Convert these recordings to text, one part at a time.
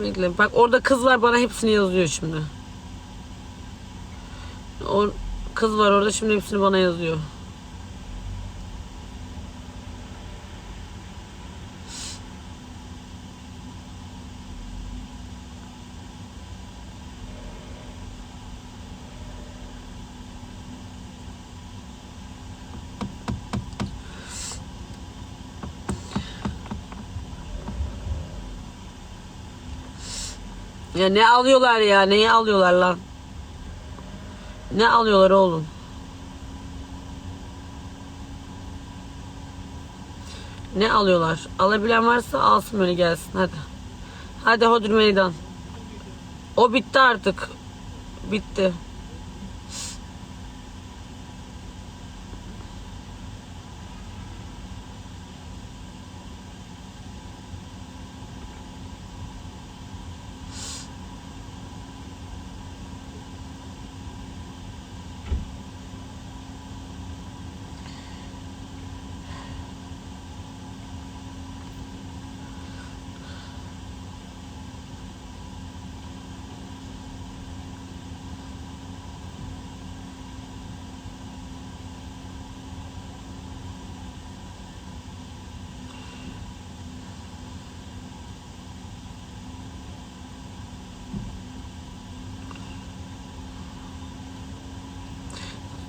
Bekle. Bak orada kız var bana hepsini yazıyor şimdi. O kız var orada şimdi hepsini bana yazıyor. Ya ne alıyorlar ya? Neyi alıyorlar lan? Ne alıyorlar oğlum? Ne alıyorlar? Alabilen varsa alsın böyle gelsin hadi. Hadi hodri meydan. O bitti artık. Bitti.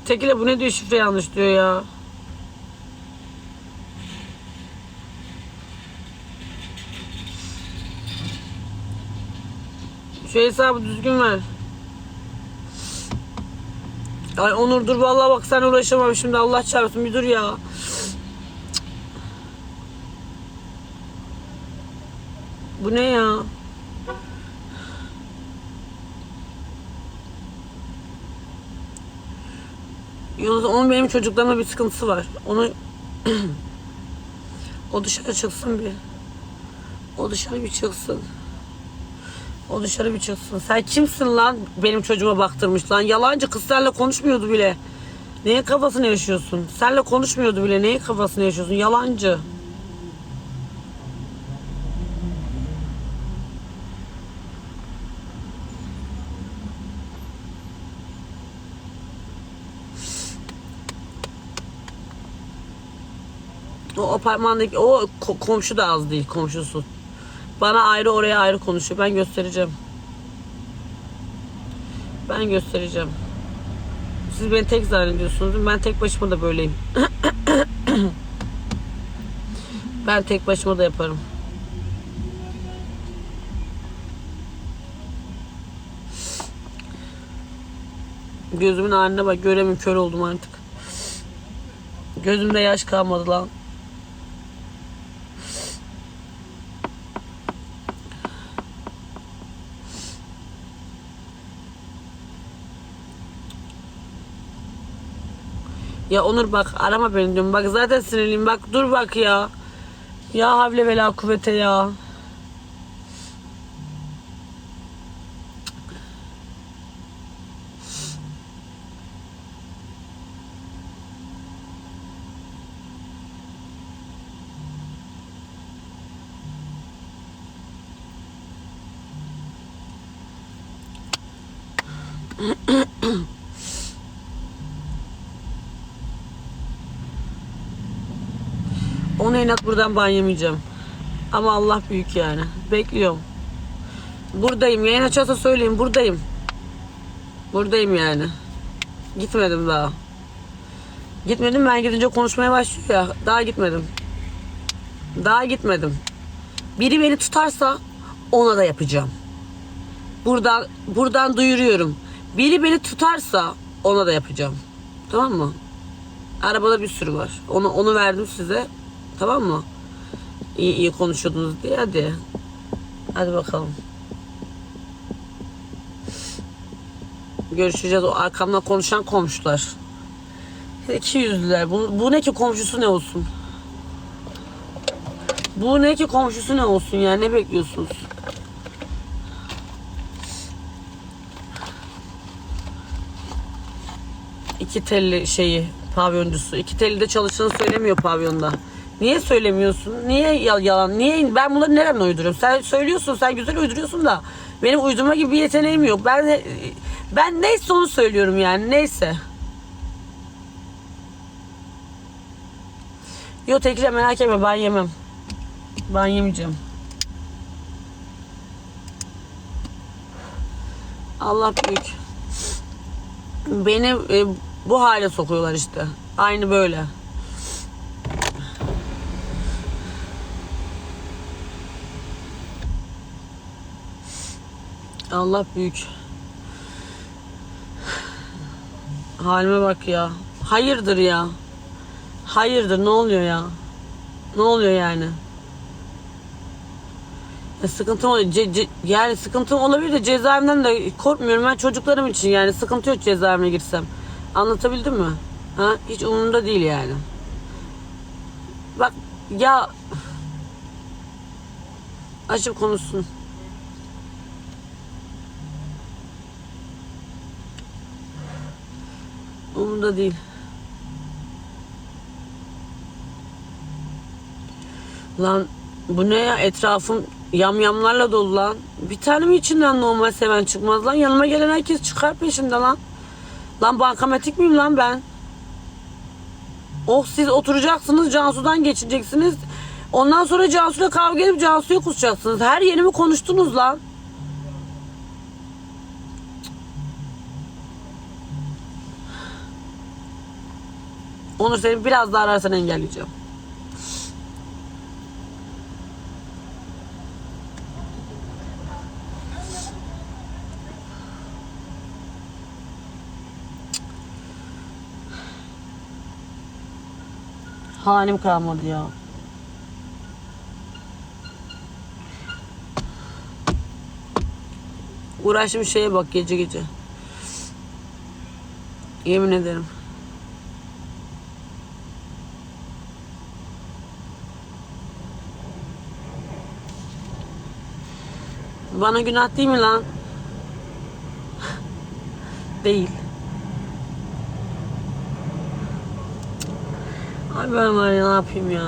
Tekile bu ne diyor şifre yanlış diyor ya. Şu hesabı düzgün ver. Ay Onur dur vallahi bak sen uğraşamam şimdi Allah çarpsın bir dur ya. Bu ne ya? Onun benim çocuklarıma bir sıkıntısı var. Onu o dışarı çıksın bir. O dışarı bir çıksın. O dışarı bir çıksın. Sen kimsin lan benim çocuğuma baktırmış lan? Yalancı kız senle konuşmuyordu bile. Neyin kafasını yaşıyorsun? Senle konuşmuyordu bile. Neyin kafasını yaşıyorsun? Yalancı. O apartmandaki o ko- komşu da az değil komşusu. Bana ayrı oraya ayrı konuşuyor. Ben göstereceğim. Ben göstereceğim. Siz beni tek zannediyorsunuz. Ben tek başıma da böyleyim. ben tek başıma da yaparım. Gözümün haline bak göremiyorum kör oldum artık. Gözümde yaş kalmadı lan. Ya Onur bak arama beni diyorum. Bak zaten sinirliyim. Bak dur bak ya. Ya havle ve la kuvvete ya. inat buradan banyamayacağım. Ama Allah büyük yani. Bekliyorum. Buradayım. Yayın açarsa söyleyeyim. Buradayım. Buradayım yani. Gitmedim daha. Gitmedim ben gidince konuşmaya başlıyor ya. Daha gitmedim. Daha gitmedim. Biri beni tutarsa ona da yapacağım. Buradan buradan duyuruyorum. Biri beni tutarsa ona da yapacağım. Tamam mı? Arabada bir sürü var. Onu onu verdim size. Tamam mı? İyi iyi konuşuyordunuz diye hadi. Hadi bakalım. Görüşeceğiz o arkamda konuşan komşular. İki yüzlüler. Bu, bu ne ki komşusu ne olsun? Bu ne ki komşusu ne olsun ya? Ne bekliyorsunuz? İki telli şeyi pavyoncusu. İki telli de çalışanı söylemiyor pavyonda. Niye söylemiyorsun? Niye ya- yalan? Niye ben bunları nereden uyduruyorum? Sen söylüyorsun, sen güzel uyduruyorsun da benim uydurma gibi bir yeteneğim yok. Ben ben neyse onu söylüyorum yani. Neyse. Yok tekrar merak etme ben yemem. Ben yemeyeceğim. Allah büyük. Beni e, bu hale sokuyorlar işte. Aynı böyle. Allah büyük. Halime bak ya. Hayırdır ya. Hayırdır ne oluyor ya? Ne oluyor yani? Ya sıkıntım oluyor. Ce- ce- yani sıkıntım olabilir de cezaevinden de korkmuyorum ben çocuklarım için yani sıkıntı yok cezaevine girsem. Anlatabildim mi? Ha? Hiç umurumda değil yani. Bak ya açıp konuşsun. Umurumda değil. Lan bu ne ya etrafım yamyamlarla dolu lan. Bir tane mi içinden normal seven çıkmaz lan? Yanıma gelen herkes çıkar peşimde lan. Lan bankamatik miyim lan ben? Oh siz oturacaksınız Cansu'dan geçeceksiniz. Ondan sonra Cansu'yla kavga edip Cansu'ya kusacaksınız. Her yerimi konuştunuz lan. Onur seni biraz daha ararsan engelleyeceğim. Halim kalmadı ya. Uğraştığım şeye bak gece gece. Yemin ederim. Bana günah değil mi lan? değil. Ay ben var ya ne yapayım ya.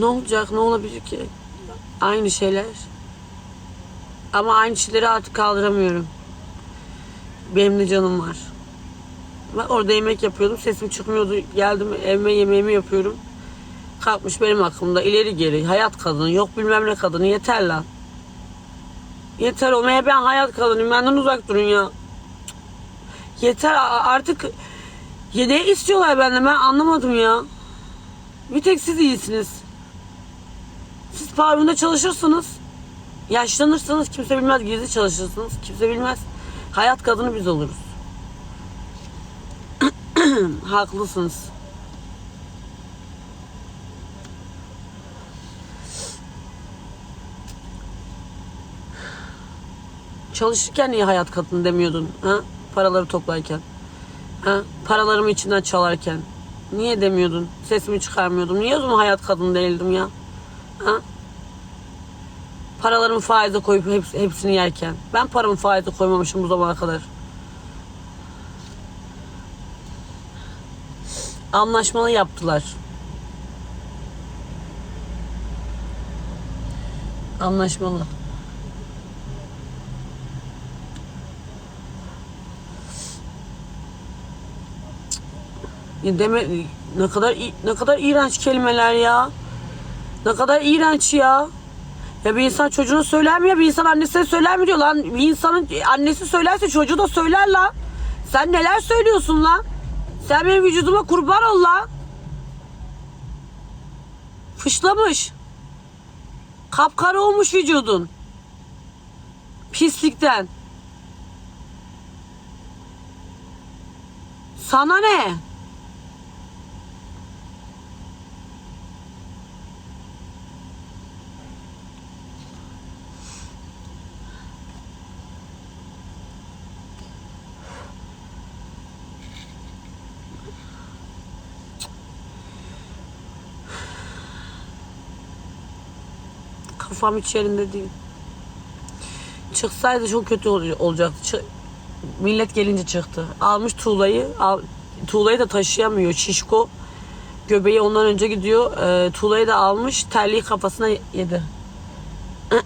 Ne olacak? Ne olabilir ki? Aynı şeyler. Ama aynı şeyleri artık kaldıramıyorum. Benim de canım var. Ben orada yemek yapıyordum. Sesim çıkmıyordu. Geldim evime yemeğimi yapıyorum. Kalkmış benim aklımda ileri geri. Hayat kadını. Yok bilmem ne kadını. Yeter lan. Yeter olmaya ben hayat kadınıyım. Benden uzak durun ya. Yeter artık. Ne istiyorlar benden ben anlamadım ya. Bir tek siz iyisiniz. Siz pavyonda çalışırsınız. Yaşlanırsınız kimse bilmez gizli çalışırsınız. Kimse bilmez. Hayat kadını biz oluruz. Haklısınız. Çalışırken niye hayat kadını demiyordun? Ha? Paraları toplarken. Ha? Paralarımı içinden çalarken. Niye demiyordun? Sesimi çıkarmıyordum. Niye o zaman hayat kadını değildim ya? Ha? Paralarımı faize koyup heps- hepsini yerken. Ben paramı faize koymamışım bu zamana kadar. Anlaşmalı yaptılar. Anlaşmalı. Deme ne kadar ne kadar iğrenç kelimeler ya. Ne kadar iğrenç ya. Ya bir insan çocuğuna söyler mi ya? Bir insan annesine söyler mi diyor lan? Bir insanın annesi söylerse çocuğu da söyler lan. Sen neler söylüyorsun lan? Sen benim vücuduma kurban ol lan. Fışlamış. Kapkara olmuş vücudun. Pislikten. Sana ne? Kafam hiç yerinde değil. Çıksaydı çok kötü ol- olacaktı. Çı- millet gelince çıktı. Almış tuğlayı. Al, tuğlayı da taşıyamıyor. Şişko. Göbeği ondan önce gidiyor. Ee, tuğlayı da almış. Terliği kafasına yedi.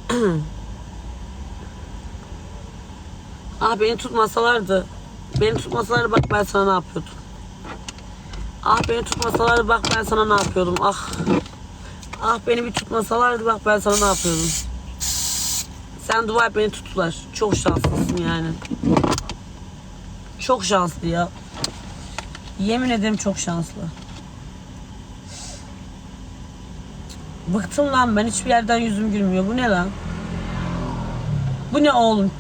ah beni tutmasalardı. Beni tutmasalardı bak ben sana ne yapıyordum. Ah beni tutmasalardı bak ben sana ne yapıyordum. Ah. Ah beni bir tutmasalardı bak ben sana ne yapıyordum. Sen dua et beni tuttular. Çok şanslısın yani. Çok şanslı ya. Yemin ederim çok şanslı. Bıktım lan ben hiçbir yerden yüzüm gülmüyor. Bu ne lan? Bu ne oğlum?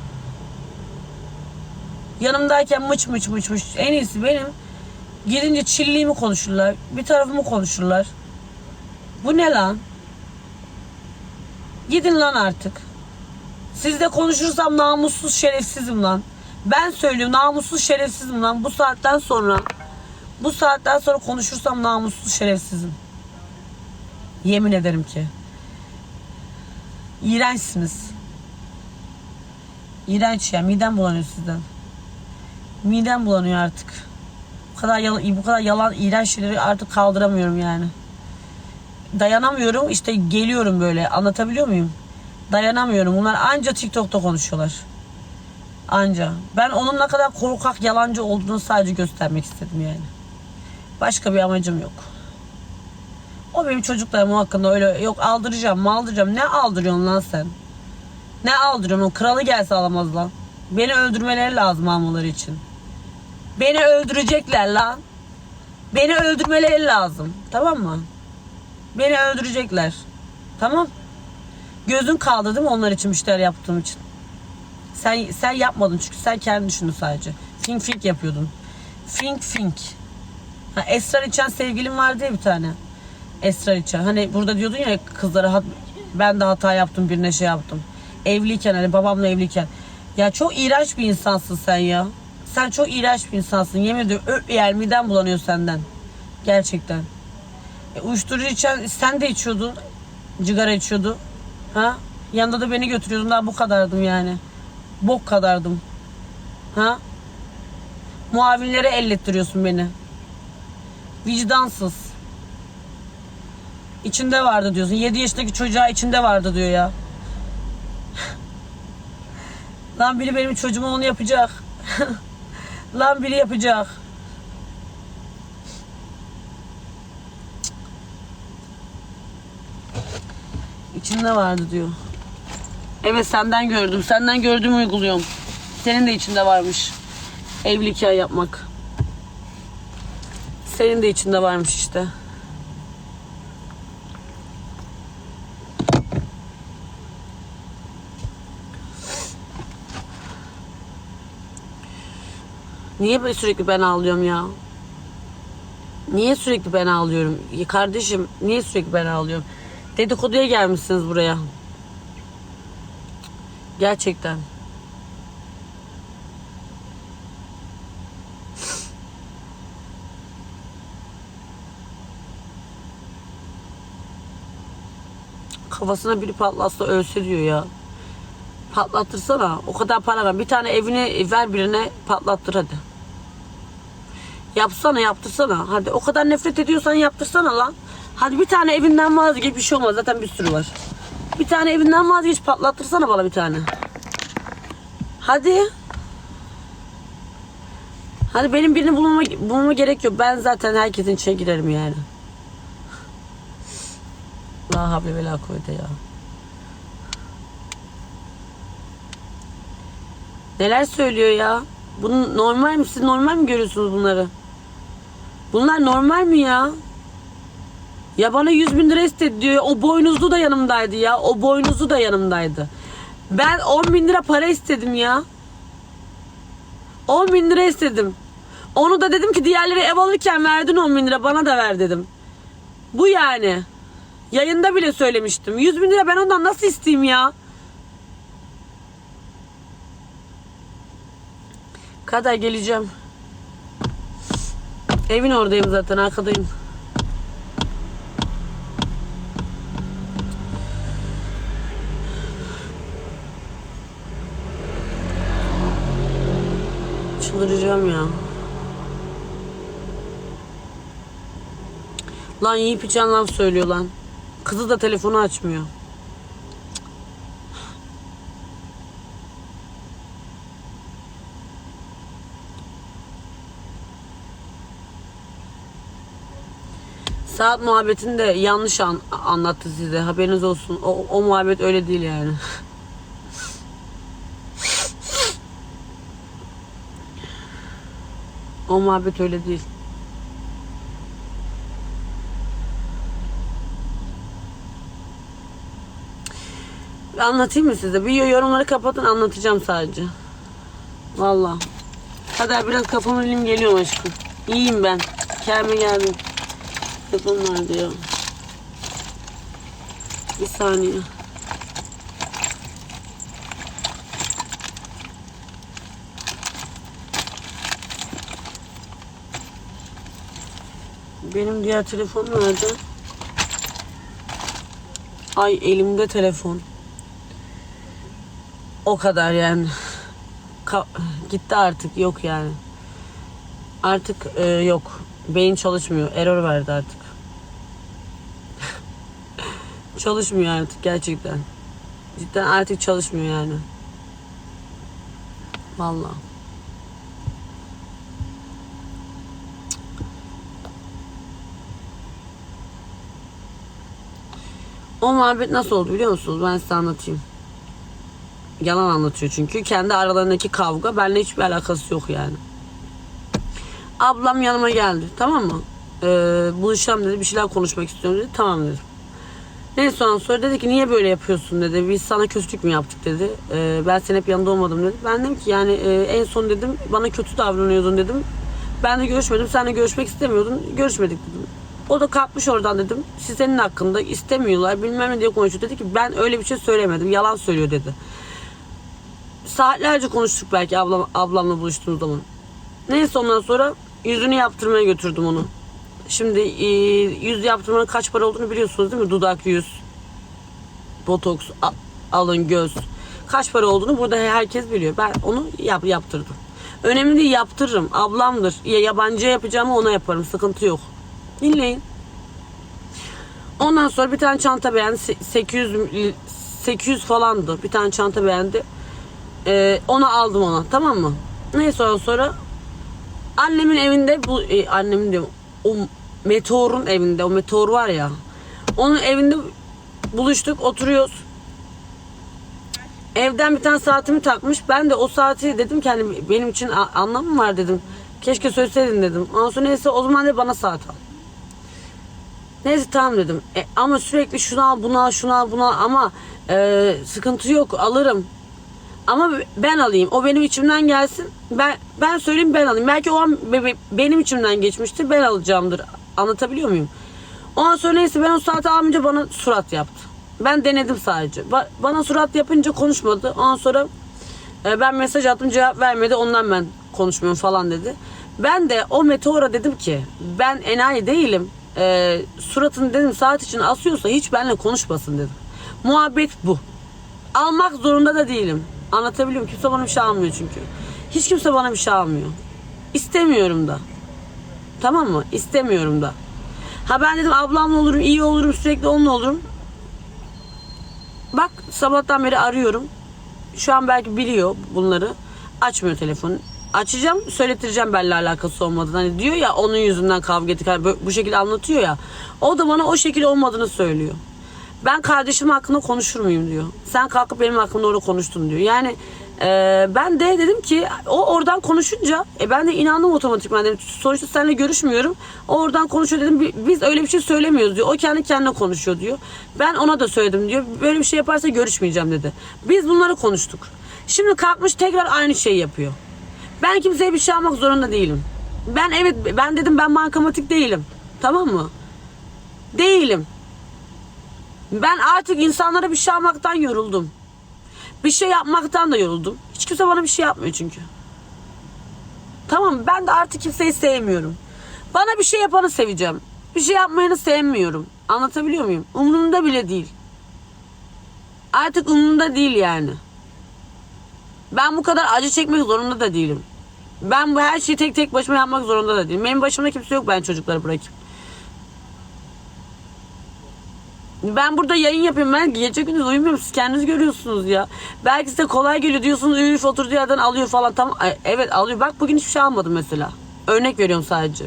Yanımdayken mıç mıç mıç mıç. En iyisi benim. Gidince çilliğimi konuşurlar. Bir tarafımı konuşurlar. Bu ne lan? Gidin lan artık. Sizle konuşursam namussuz şerefsizim lan. Ben söylüyorum namussuz şerefsizim lan. Bu saatten sonra bu saatten sonra konuşursam namussuz şerefsizim. Yemin ederim ki. İğrençsiniz. İğrenç ya. Midem bulanıyor sizden. Midem bulanıyor artık. Bu kadar yalan, bu kadar yalan, iğrenç şeyleri artık kaldıramıyorum yani. Dayanamıyorum. işte geliyorum böyle. Anlatabiliyor muyum? Dayanamıyorum. Bunlar anca TikTok'ta konuşuyorlar. Anca. Ben onun ne kadar korkak yalancı olduğunu sadece göstermek istedim yani. Başka bir amacım yok. O benim çocuklarım hakkında öyle yok aldıracağım mı aldıracağım. Ne aldırıyorsun lan sen? Ne aldırıyorsun? O kralı gelse alamaz lan. Beni öldürmeleri lazım almaları için. Beni öldürecekler lan. Beni öldürmeleri lazım. Tamam mı? Beni öldürecekler. Tamam. Gözün kaldı değil mi onlar için müşteri yaptığım için? Sen sen yapmadın çünkü sen kendi düşündün sadece. Fink fink yapıyordun. Fink fink. Ha, esrar içen sevgilim vardı ya bir tane. Esrar içen. Hani burada diyordun ya kızlara hat- ben de hata yaptım birine şey yaptım. Evliyken hani babamla evliyken. Ya çok iğrenç bir insansın sen ya. Sen çok iğrenç bir insansın. Yemin ediyorum ö- yer midem bulanıyor senden. Gerçekten. E, uyuşturucu içen sen de içiyordun. Cigara içiyordu. Ha? Yanında da beni götürüyordun. Daha bu kadardım yani. Bok kadardım. Ha? Muavinlere ellettiriyorsun beni. Vicdansız. İçinde vardı diyorsun. 7 yaşındaki çocuğa içinde vardı diyor ya. Lan biri benim çocuğuma onu yapacak. Lan biri yapacak. İçinde vardı diyor. Evet senden gördüm. Senden gördüğümü uyguluyorum. Senin de içinde varmış. Evli hikaye yapmak. Senin de içinde varmış işte. Niye böyle sürekli ben ağlıyorum ya? Niye sürekli ben ağlıyorum? Ya kardeşim niye sürekli ben ağlıyorum? Dedikoduya gelmişsiniz buraya. Gerçekten. Kafasına biri patlatsa ölse diyor ya. Patlattırsana. O kadar para ver. Bir tane evini ver birine patlattır hadi. Yapsana yaptırsana. Hadi o kadar nefret ediyorsan yaptırsana lan. Hadi bir tane evinden vazgeç bir şey olmaz. Zaten bir sürü var. Bir tane evinden vazgeç patlattırsana bana bir tane. Hadi. Hadi benim birini bulmama, bulmama gerek yok. Ben zaten herkesin içine girerim yani. La havle ve la kuvvete ya. Neler söylüyor ya? Bunun normal mi? Siz normal mi görüyorsunuz bunları? Bunlar normal mi ya? Ya bana 100 bin lira istedi diyor. O boynuzlu da yanımdaydı ya. O boynuzlu da yanımdaydı. Ben 10 bin lira para istedim ya. 10 bin lira istedim. Onu da dedim ki diğerleri ev alırken verdin 10 bin lira bana da ver dedim. Bu yani. Yayında bile söylemiştim. 100 bin lira ben ondan nasıl isteyeyim ya? Kadar geleceğim. Evin oradayım zaten arkadayım. Çıldıracağım ya. Lan yiyip içen laf söylüyor lan. Kızı da telefonu açmıyor. Saat muhabbetini de yanlış an- anlattı size. Haberiniz olsun. O, o muhabbet öyle değil yani. o muhabbet öyle değil. Anlatayım mı size? Bir yorumları kapatın anlatacağım sadece. Vallahi. Hadi biraz kafamı elim geliyor aşkım. İyiyim ben. Kendime geldim. Telefon nerede ya? Bir saniye. Benim diğer telefon nerede? Ay elimde telefon. O kadar yani. Ka- gitti artık yok yani. Artık e, yok. Beyin çalışmıyor. Error verdi artık. çalışmıyor artık gerçekten. Cidden artık çalışmıyor yani. Vallahi. O muhabbet nasıl oldu biliyor musunuz? Ben size anlatayım. Yalan anlatıyor çünkü. Kendi aralarındaki kavga benimle hiçbir alakası yok yani. Ablam yanıma geldi. Tamam mı? Ee, buluşalım dedi. Bir şeyler konuşmak istiyorum dedi. Tamam dedim. Neyse ondan sonra dedi ki niye böyle yapıyorsun dedi. Biz sana kötülük mü yaptık dedi. Ee, ben senin hep yanında olmadım dedi. Ben dedim ki yani e, en son dedim bana kötü davranıyordun dedim. Ben de görüşmedim. Seninle görüşmek istemiyordun. Görüşmedik dedim. O da kalkmış oradan dedim. Siz hakkında istemiyorlar bilmem ne diye konuşuyor. Dedi ki ben öyle bir şey söylemedim. Yalan söylüyor dedi. Saatlerce konuştuk belki ablam, ablamla buluştuğumuz zaman. Neyse ondan sonra yüzünü yaptırmaya götürdüm onu. Şimdi e, yüz yaptırmanın kaç para olduğunu biliyorsunuz değil mi? Dudak, yüz, botoks, alın, göz. Kaç para olduğunu burada herkes biliyor. Ben onu yap, yaptırdım. Önemli değil yaptırırım. Ablamdır. Ya yabancıya yapacağımı ona yaparım. Sıkıntı yok. Dinleyin. Ondan sonra bir tane çanta beğendi. Se- 800 li- 800 falandı. Bir tane çanta beğendi. Ee, onu aldım ona. Tamam mı? Neyse ondan sonra annemin evinde bu e, annemin diyorum o meteorun evinde o meteor var ya onun evinde buluştuk oturuyoruz evden bir tane saatimi takmış ben de o saati dedim ki hani benim için anlamı mı var dedim keşke söyleseydin dedim ondan sonra neyse o zaman de bana saat al Neyse tamam dedim. E, ama sürekli şunu al, bunu al, şunu al, bunu al ama e, sıkıntı yok alırım. Ama ben alayım. O benim içimden gelsin. Ben ben söyleyeyim ben alayım. Belki o an be- be- benim içimden geçmiştir. Ben alacağımdır. Anlatabiliyor muyum? Ondan sonra neyse ben o saati almayınca bana surat yaptı. Ben denedim sadece. Ba- bana surat yapınca konuşmadı. Ondan sonra e, ben mesaj attım cevap vermedi. Ondan ben konuşmuyorum falan dedi. Ben de o meteora dedim ki ben enayi değilim. E, suratını dedim saat için asıyorsa hiç benimle konuşmasın dedim. Muhabbet bu. Almak zorunda da değilim. Anlatabiliyor muyum? Kimse bana bir şey almıyor çünkü. Hiç kimse bana bir şey almıyor. İstemiyorum da. Tamam mı? İstemiyorum da. Ha ben dedim ablamla olurum, iyi olurum, sürekli onunla olurum. Bak sabahtan beri arıyorum. Şu an belki biliyor bunları. Açmıyor telefonu. Açacağım, söyletireceğim benimle alakası olmadığını. Hani diyor ya onun yüzünden kavga ettik. Hani bu- şekilde anlatıyor ya. O da bana o şekilde olmadığını söylüyor. Ben kardeşim hakkında konuşur muyum diyor. Sen kalkıp benim hakkımda orada konuştun diyor. Yani e, ben de dedim ki o oradan konuşunca e, ben de inandım otomatikman dedim. Sonuçta seninle görüşmüyorum. O oradan konuşuyor dedim. "Bi- Biz öyle bir şey söylemiyoruz diyor. O kendi kendine konuşuyor diyor. Ben ona da söyledim diyor. Böyle bir şey yaparsa görüşmeyeceğim dedi. Biz bunları konuştuk. Şimdi kalkmış tekrar aynı şeyi yapıyor. Ben kimseye bir şey almak zorunda değilim. Ben evet ben dedim ben bankamatik değilim. Tamam mı? Değilim. Ben artık insanlara bir şey almaktan yoruldum. Bir şey yapmaktan da yoruldum. Hiç kimse bana bir şey yapmıyor çünkü. Tamam ben de artık kimseyi sevmiyorum. Bana bir şey yapanı seveceğim. Bir şey yapmayanı sevmiyorum. Anlatabiliyor muyum? Umurumda bile değil. Artık umurumda değil yani. Ben bu kadar acı çekmek zorunda da değilim. Ben bu her şeyi tek tek başıma yapmak zorunda da değilim. Benim başımda kimse yok ben çocukları bırakayım. Ben burada yayın yapıyorum. Ben gece gündüz uyumuyorum. Siz kendiniz görüyorsunuz ya. Belki size kolay geliyor diyorsunuz. Üf oturduğu yerden alıyor falan. Ay, Evet alıyor. Bak bugün hiçbir şey almadım mesela. Örnek veriyorum sadece.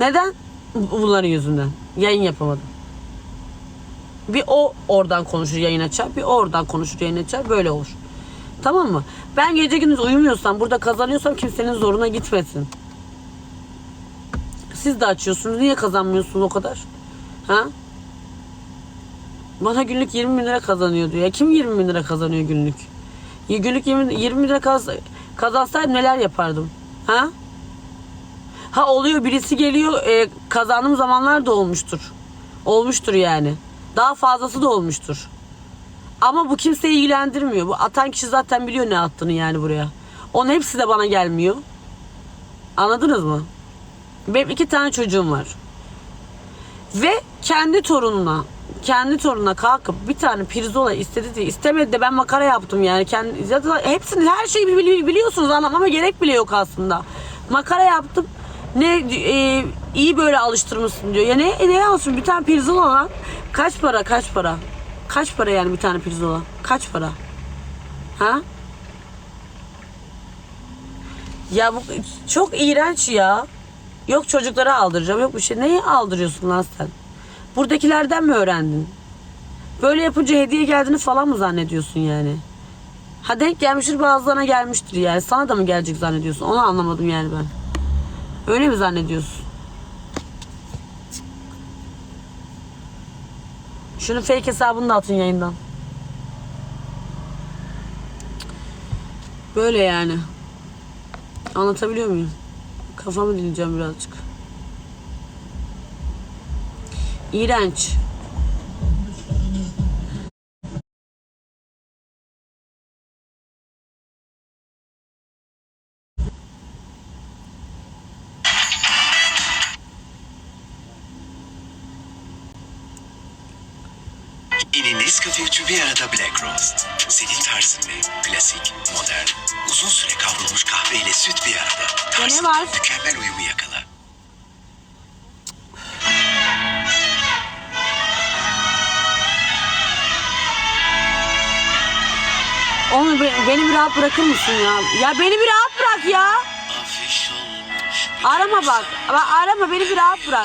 Neden? Bu- Bunların yüzünden. Yayın yapamadım. Bir o oradan konuşur yayın açar. Bir o oradan konuşur yayın açar. Böyle olur. Tamam mı? Ben gece gündüz uyumuyorsam, burada kazanıyorsam kimsenin zoruna gitmesin. Siz de açıyorsunuz. Niye kazanmıyorsunuz o kadar? Ha? Bana günlük 20 bin lira kazanıyor diyor. Ya kim 20 bin lira kazanıyor günlük? Ya günlük 20, 20 bin lira kaz, kazansaydım neler yapardım? Ha? Ha oluyor birisi geliyor e, kazandığım zamanlar da olmuştur. Olmuştur yani. Daha fazlası da olmuştur. Ama bu kimseyi ilgilendirmiyor. Bu atan kişi zaten biliyor ne attığını yani buraya. Onun hepsi de bana gelmiyor. Anladınız mı? Benim iki tane çocuğum var. Ve kendi torununa kendi torununa kalkıp bir tane pirzola istedi diye istemedi de ben makara yaptım yani. Kendi, zaten hepsini her şeyi bili- biliyorsunuz anlamama gerek bile yok aslında. Makara yaptım. Ne e, iyi böyle alıştırmışsın diyor. Ya ne ne yapsın bir tane pirzola lan. Kaç para kaç para? Kaç para yani bir tane pirzola? Kaç para? Ha? Ya bu çok iğrenç ya. Yok çocuklara aldıracağım. Yok bir şey. Neyi aldırıyorsun lan sen? Buradakilerden mi öğrendin? Böyle yapınca hediye geldiğini falan mı zannediyorsun yani? Ha denk gelmiştir bazılarına gelmiştir yani. Sana da mı gelecek zannediyorsun? Onu anlamadım yani ben. Öyle mi zannediyorsun? Şunun fake hesabını da atın yayından. Böyle yani. Anlatabiliyor muyum? Kafamı dinleyeceğim birazcık. İğrenç. Yeni Nescafe üçü bir arada Black Roast. Senin tarzın ve klasik, modern, uzun süre kavrulmuş kahve ile süt bir arada. Tarzın var? mükemmel uyumu yakala. Onu be- beni bir rahat bırakır mısın ya? Ya beni bir rahat bırak ya. Arama bak. Bak arama beni bir rahat bırak.